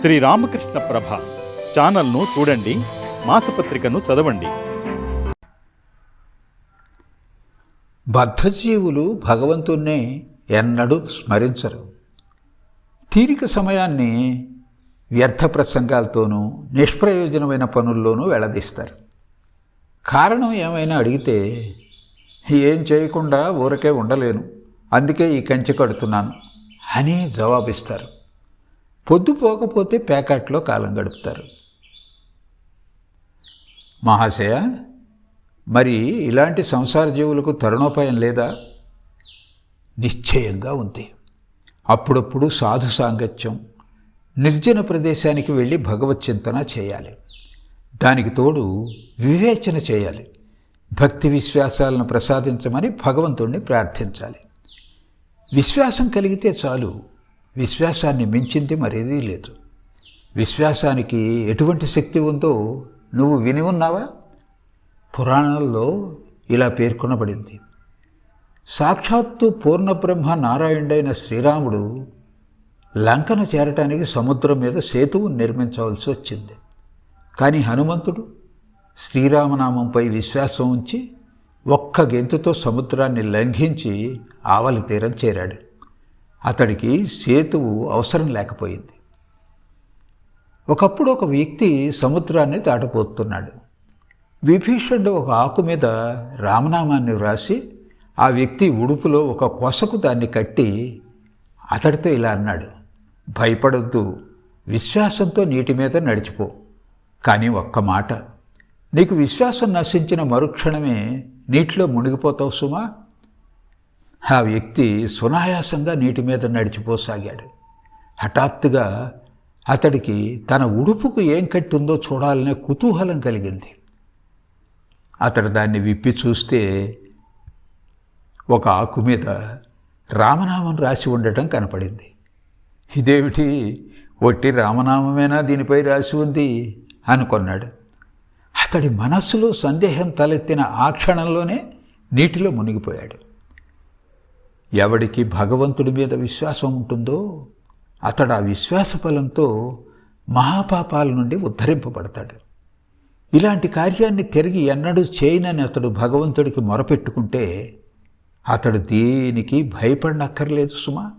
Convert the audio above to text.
శ్రీ రామకృష్ణ ప్రభ ఛానల్ను చూడండి మాసపత్రికను చదవండి. బద్ధజీవులు భగవంతుణ్ణి ఎన్నడూ స్మరించరు. తీరిక సమయాన్ని వ్యర్థ ప్రసంగాలతోనూ నిష్ప్రయోజనమైన పనుల్లోనూ వెళ్ళదీస్తారు కారణం ఏమైనా అడిగితే ఏం చేయకుండా ఊరకే ఉండలేను అందుకే ఈ కంచె కడుతున్నాను అని జవాబిస్తారు. పొద్దుపోకపోతే ప్యాకెట్లో కాలం గడుపుతారు. మహాశయ మరి ఇలాంటి సంసార జీవులకు తరుణోపాయం లేదా? నిశ్చయంగా ఉంది. అప్పుడప్పుడు సాధు సాంగత్యం నిర్జన ప్రదేశానికి వెళ్ళి భగవత్ చింతన చేయాలి. దానికి తోడు వివేచన చేయాలి. భక్తి విశ్వాసాలను ప్రసాదించమని భగవంతుణ్ణి ప్రార్థించాలి. విశ్వాసం కలిగితే చాలు. విశ్వాసాన్ని మించింది మరేదీ లేదు. విశ్వాసానికి ఎటువంటి శక్తి ఉందో నువ్వు విని ఉన్నావా? పురాణాల్లో ఇలా పేర్కొనబడింది. సాక్షాత్తు పూర్ణబ్రహ్మ నారాయణుడైన శ్రీరాముడు లంకను చేరటానికి సముద్రం మీద సేతువు నిర్మించవలసి వచ్చింది. కానీ హనుమంతుడు శ్రీరామనామంపై విశ్వాసం ఉంచి ఒక్క గెంతుతో సముద్రాన్ని లంఘించి ఆవలి తీరం చేరాడు. అతడికి సేతువు అవసరం లేకపోయింది. ఒకప్పుడు ఒక వ్యక్తి సముద్రాన్ని దాటపోతున్నాడు విభీషణుడు ఒక ఆకు మీద రామనామాన్ని వ్రాసి ఆ వ్యక్తి ఉడుపులో ఒక కొసకు దాన్ని కట్టి అతడితో ఇలా అన్నాడు భయపడొద్దు విశ్వాసంతో నీటి మీద నడిచిపో. కానీ ఒక్క మాట నీకు విశ్వాసం నశించిన మరుక్షణమే నీటిలో మునిగిపోతావు సుమా. ఆ వ్యక్తి సునాయాసంగా నీటి మీద నడిచిపోసాగాడు హఠాత్తుగా అతడికి తన ఉడుపుకు ఏం కట్టుందో చూడాలనే కుతూహలం కలిగింది. అతడు దాన్ని విప్పి చూస్తే ఒక ఆకు మీద రామనామం రాసి ఉండటం కనపడింది. ఇదేమిటి? ఒట్టి రామనామమేనా దీనిపై రాసి ఉంది? అనుకున్నాడు. అతడి మనస్సులో సందేహం తలెత్తిన ఆ క్షణంలోనే నీటిలో మునిగిపోయాడు. ఎవడికి భగవంతుడి మీద విశ్వాసం ఉంటుందో అతడు ఆ విశ్వాస ఫలంతో మహాపాపాల నుండి ఉద్ధరింపబడతాడు. ఇలాంటి కార్యాన్ని తిరిగి ఎన్నడూ చేయనని అతడు భగవంతుడికి మొరపెట్టుకుంటే అతడు దేనికి భయపడనక్కర్లేదు సుమా.